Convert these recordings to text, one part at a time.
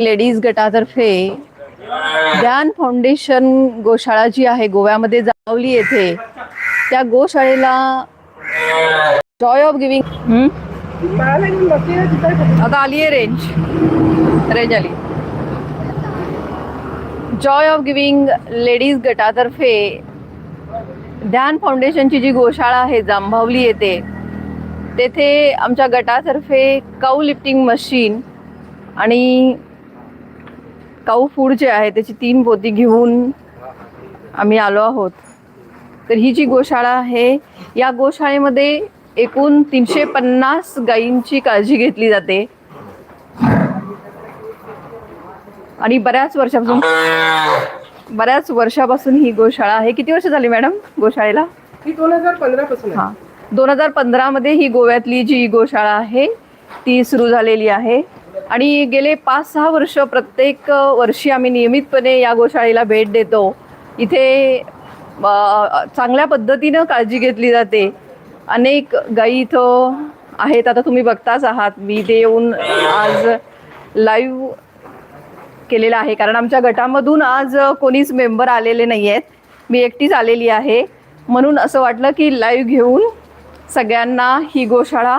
Ladies गटातर्फे ध्यान foundation गोशाळा जी आहे गोव्यामध्ये जावली येथे त्या गोशाळेला जॉय ऑफ गिविंग आता आली आहे रेंज रेंज आली. जॉय ऑफ गिविंग लेडीज गटातर्फे ध्यान फाउंडेशनची जी गोशाळा आहे जांभवली येते तेथे आमच्या गटातर्फे काऊ लिफ्टिंग मशीन आणि काऊ फूड जे आहे त्याची तीन पोती घेऊन आम्ही आलो आहोत. तर ही जी गोशाळा आहे या गोशाळेमध्ये एकूण तीनशे पन्नास गायींची काळजी घेतली जाते. आणि बऱ्याच वर्षापासून बऱ्याच वर्षापासून ही गोशाळा आहे. किती वर्ष झाली मॅडम गोशाळेला? ही दोन हजार पंधरा पासून. हा. दोन हजार पंधरामध्ये ही गोव्यातली जी गोशाळा आहे ती सुरू झालेली आहे. आणि गेले पाच सहा वर्ष प्रत्येक वर्षी आम्ही नियमितपणे या गोशाळेला भेट देतो. इथे चांगल्या पद्धतीनं काळजी घेतली जाते. अनेक गायी इथं आहेत आता तुम्ही बघताच आहात. मी इथे येऊन आज लाईव्ह केलेलं आहे. कारण आमच्या गटामधून आज कोणीच मेंबर आलेले नाही आहेत मी एकटीच आलेली आहे. म्हणून असं वाटलं की लाईव्ह घेऊन सगळ्यांना ही गोशाळा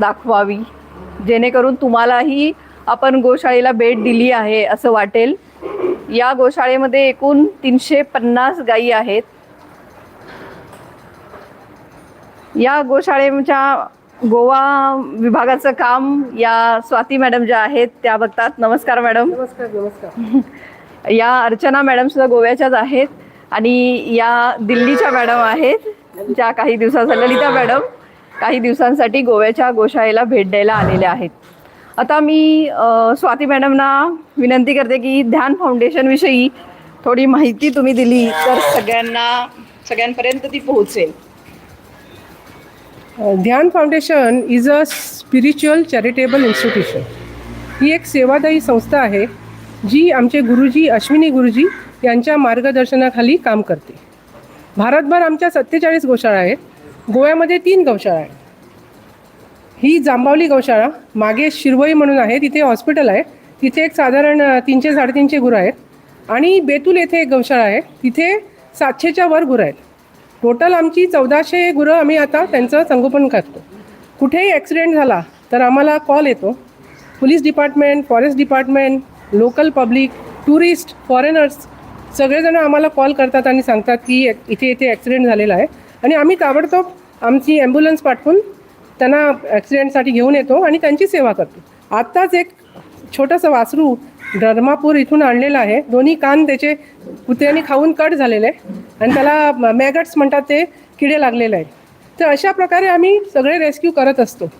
दाखवावी. जेणेकरून तुम्हालाही आपण गोशाळेला भेट दिली आहे असं वाटेल. या गोशाळेमध्ये एकूण तीनशे पन्नास गायी आहेत. या गोशाळेच्या गोवा विभागाचं काम या स्वाती मॅडम ज्या आहेत त्या बघतात. नमस्कार मॅडम. नमस्कार नमस्कार. या अर्चना मॅडम सुद्धा गोव्याच्याच आहेत आणि या दिल्लीच्या मॅडम आहेत ज्या काही दिवसांसाठी ललिता मॅडम. काही दिवसांसाठी गोव्याच्या गोशाळेला भेट द्यायला आलेल्या आहेत. आता मी स्वाती मॅडमना विनंती करते की ध्यान फाउंडेशनविषयी थोडी माहिती तुम्ही दिली तर सगळ्यांना सगळ्यांपर्यंत ती पोहोचेल. Dhyan foundation is a spiritual charitable institution ही एक सेवादायी संस्था आहे जी आमचे गुरुजी अश्विनी गुरुजी यांच्या मार्गदर्शनाखाली काम करते. भारतभर आमच्या सत्तेचाळीस गोशाळा आहेत. गोव्यामध्ये तीन गौशाळा आहेत. ही जांबावली गौशाळा मागे शिरवई म्हणून आहे तिथे हॉस्पिटल आहे. तिथे एक साधारण तीनशे साडेतीनशे गुरं आहेत. आणि बेतूल येथे एक गौशाळा आहे. तिथे सातशेच्या वर गुरं आहेत. टोटल आमची चौदाशे गुरं आम्ही आता त्यांचं संगोपन करतो. कुठेही ॲक्सिडेंट झाला तर आम्हाला कॉल येतो. Police department forest department local public tourist foreigners सगळेजण आम्हाला कॉल करतात आणि सांगतात की इथे इथे ॲक्सिडेंट झालेला आहे. आणि आम्ही ताबडतोब आमची ॲम्ब्युलन्स पाठवून त्यांना ॲक्सिडेंटसाठी घेऊन येतो आणि त्यांची सेवा करतो. आत्ताच एक छोटंसं वासरू धर्मापूर इथून आणलेलं आहे. दोन्ही कान त्याचे कुत्र्यांनी खाऊन कट झालेले आहे. आणि त्याला मॅगट्स म्हणतात ते किडे लागलेले आहेत. तर अशा प्रकारे आम्ही सगळे रेस्क्यू करत असतो.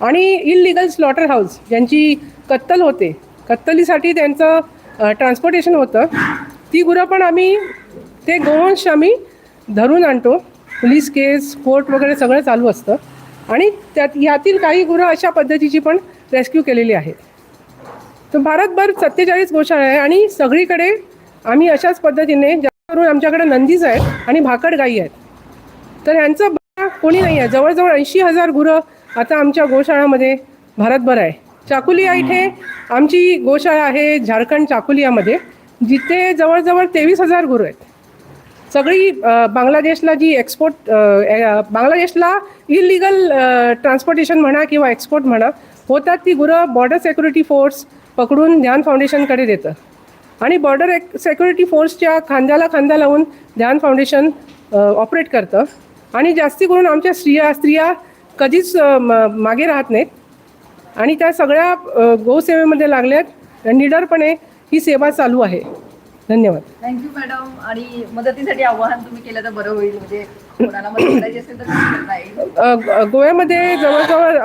आणि इलिगल स्लॉटर हाऊस ज्यांची कत्तल होते कत्तलीसाठी त्यांचं ट्रान्सपोर्टेशन होतं ती गुरं पण आम्ही ते गोवंश आम्ही धरून आणतो. पोलीस केस कोर्ट वगैरे सगळं चालू असतं. आणि त्यात यातील काही गुरं अशा पद्धतीची पण रेस्क्यू केलेली आहेत तर भारतभर सत्तेचाळीस गोशाळा आहे आणि सगळीकडे आम्ही अशाच पद्धतीने जास्त करून आमच्याकडे नंदीज आहेत आणि भाकड गाई आहेत. तर यांचं कोणी नाही आहे. जवळजवळ ऐंशी हजार गुरं आता आमच्या गोशाळामध्ये भारतभर आहे. चाकुलिया इथे आमची गोशाळा आहे झारखंड चाकुलियामध्ये जिथे जवळजवळ तेवीस हजार गुरं आहेत. सगळी बांगलादेशला जी एक्सपोर्ट बांगलादेशला इलिगल ट्रान्सपोर्टेशन म्हणा किंवा एक्सपोर्ट म्हणा होतात ती गुरं बॉर्डर सेक्युरिटी फोर्स पकडून ध्यान फाउंडेशनकडे देतं. आणि बॉर्डर सेक्युरिटी फोर्सच्या खांद्याला खांदा लावून ध्यान फाउंडेशन ऑपरेट करतं. आणि जास्ती करून आमच्या स्त्रिया स्त्रिया कधीच म- मागे राहत नाहीत. आणि त्या सगळ्या गोसेवेमध्ये लागल्यात. निडरपणे ही सेवा चालू आहे. धन्यवाद. थँक्यू मॅडम आणि मदतीसाठी आव्हान तुम्ही केलं तर बरं होईल. म्हणजे कोणाला मदत करायची असेल तर तुम्ही करता येईल अ, ग- गोव्यामध्ये जवळजवळ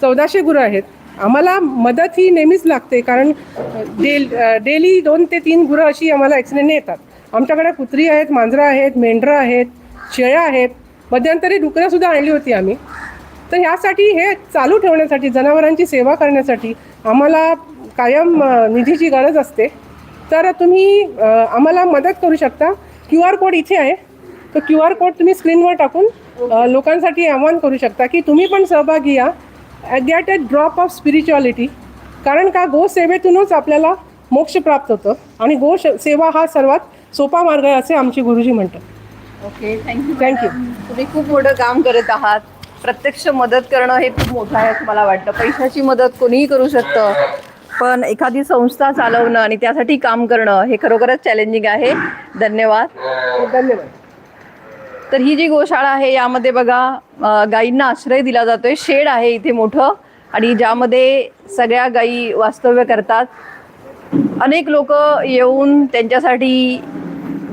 चौदाशे गुरं आहेत. आम्हाला मदत ही नेहमीच लागते कारण डेल डेली दोन ते तीन गुरं अशी आम्हाला ॲक्सिडेंटने येतात. आमच्याकडे कुत्री आहेत मांजरं आहेत मेंढरं आहेत शेळ्या आहेत. मध्यंतरी डुकरंसुद्धा आणली होती आम्ही. तर ह्यासाठी हे चालू ठेवण्यासाठी जनावरांची सेवा करण्यासाठी आम्हाला कायम अ, निधीची गरज असते. तर तुम्ही आम्हाला मदत करू शकता. क्यू आर कोड इथे आहे. तर क्यू आर कोड तुम्ही स्क्रीनवर टाकून लोकांसाठी आवाहन करू शकता की तुम्ही पण सहभागी या. Get a drop of spirituality कारण का गोसेवेतूनच आपल्याला मोक्ष प्राप्त होतं. आणि गो सेवा हा सर्वात सोपा मार्ग आहे असे आमचे गुरुजी म्हणतात. Okay thank you you. तुम्ही खूप मोठं काम करत आहात. प्रत्यक्ष मदत करणं हे खूप मोठं आहे असं मला वाटतं. पैशाची मदत कोणीही करू शकतं. पण एखादी संस्था चालवणं आणि त्यासाठी काम करणं हे खरोखरच चॅलेंजिंग आहे. धन्यवाद. धन्यवाद. तर ही जी गोशाळा आहे यामध्ये बघा गायींना आश्रय दिला जातोय. शेड आहे इथे मोठं आणि ज्यामध्ये सगळ्या गायी वास्तव्य करतात. अनेक लोक येऊन त्यांच्यासाठी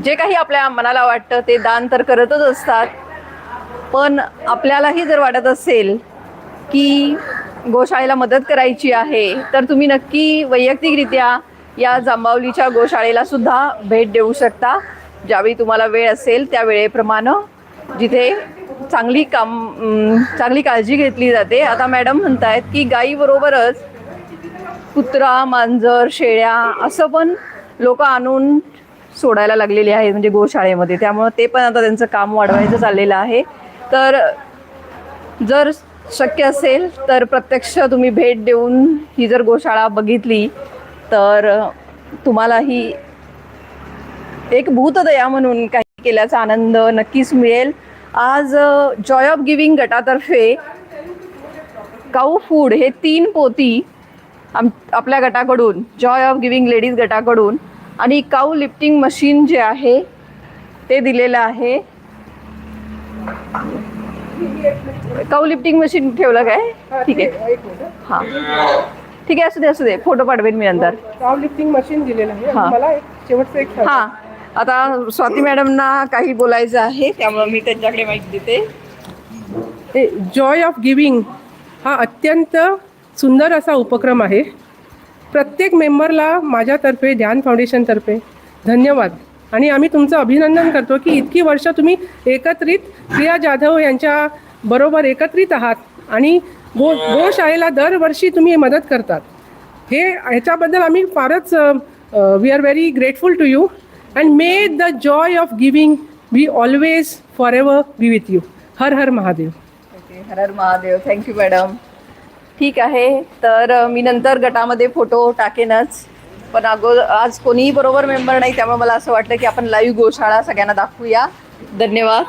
जे काही आपल्या मनाला वाटतं ते दान तर करतच असतात. पण आपल्यालाही जर वाटत असेल की गोशाळेला मदत करायची आहे तर तुम्ही नक्की वैयक्तिकरित्या या जांबावलीच्या गोशाळेला सुद्धा भेट देऊ शकता. ज्यावेळी तुम्हाला वेळ असेल त्या वेळेप्रमाणे जिथे चांगली काम चांगली काळजी घेतली जाते. आता मॅडम म्हणत आहेत की गाईबरोबरच कुत्रा मांजर शेळ्या असं पण लोक आणून सोडायला लागलेले आहेत म्हणजे गोशाळेमध्ये. त्यामुळं ते पण आता त्यांचं काम वाढवायचं चाललेलं आहे. तर जर शक्य असेल तर प्रत्यक्ष तुम्ही भेट देऊन ही जर गोशाळा बघितली तर तुम्हालाही एक भूतदया म्हणून काही केल्याचा आनंद नक्कीच मिळेल. आज जॉय ऑफ गिविंग गटातर्फे काऊ फूड हे तीन पोती आम आपल्या गटाकडून जॉय ऑफ गिविंग लेडीज गटाकडून आणि काऊ लिफ्टिंग मशीन जे आहे ते दिलेलं आहे. काऊ लिफ्टिंग मशीन ठेवलं काय? ठीक आहे. एक मिनिट हां. ठीक आहे असू दे असू दे. फोटो पाठवेन मी नंतर. काव लिफ्टिंग मशीन दिलेलं आहे. हा. मला एक शेवटचं एक सांगा. हां. आता स्वाती मॅडमना काही बोलायचं आहे त्यामुळं मी त्यांच्याकडे माहिती देते. जॉय ऑफ गिविंग हा अत्यंत सुंदर असा उपक्रम आहे. प्रत्येक मेंबरला माझ्यातर्फे ध्यान फाउंडेशनतर्फे धन्यवाद. आणि आम्ही तुमचं अभिनंदन करतो की इतकी वर्ष तुम्ही एकत्रित प्रिया जाधव यांच्या बरोबर एकत्रित आहात आणि गो गोशाळेला दरवर्षी तुम्ही मदत करतात. हे ह्याच्याबद्दल आम्ही फारच we are very grateful to you and may the joy of giving be always forever be with you Har Har Mahadev. Okay Har Har Mahadev. Thank you madam ठीक आहे तर मी नंतर गटामध्ये फोटो टाकेनच. पण अगो आज कोणीही बरोबर मेंबर नाही त्यामुळे मला असं वाटलं की आपण लाईव्ह गोशाळा सगळ्यांना दाखवूया. धन्यवाद.